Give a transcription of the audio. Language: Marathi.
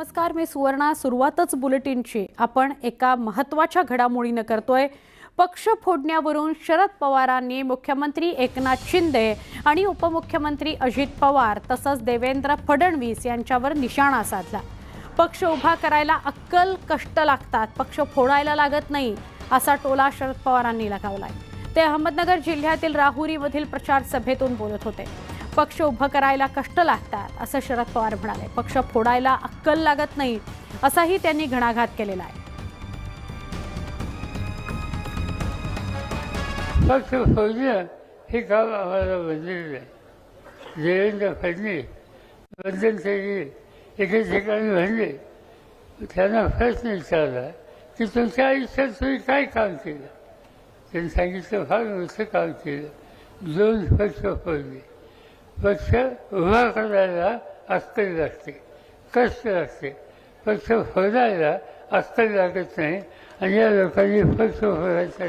नमस्कार मी सुवर्णा. सुरुवातच बुलेटिनची. आपण एका महत्त्वाच्या घडामोडीनं करतोय. पक्ष फोडण्यावरून शरद पवारांनी मुख्यमंत्री एकनाथ शिंदे आणि उपमुख्यमंत्री अजित पवार तसंच देवेंद्र फडणवीस यांच्यावर निशाणा साधला. पक्ष उभा करायला अक्कल कष्ट लागतात. पक्ष फोडायला लागत नाही असा टोला शरद पवारांनी लगावलाय. ते अहमदनगर जिल्ह्यातील राहुरीमधील प्रचार सभेतून बोलत होते. पक्ष उभं करायला कष्ट लागतात असं शरद पवार म्हणाले. पक्ष फोडायला अक्कल लागत नाही असाही त्यांनी घणाघात केलेला आहे. पक्ष फोडणं हे काम आम्हाला बंधलेलं आहे. देवेंद्र फडणवीस बंधनसाठी एके ठिकाणी म्हणले त्यांना प्रश्न विचारला की तुमच्या आयुष्यात तुम्ही काय काम केलं? त्यांनी सांगितलं फार मोठं काम केलं. दोन पक्ष फोडले. पक्ष उभा करायला अक्कल लागते कष्ट लागते पक्ष फोडायला अक्कल लागत नाही आणि या लोकांनी पक्ष फोडायचा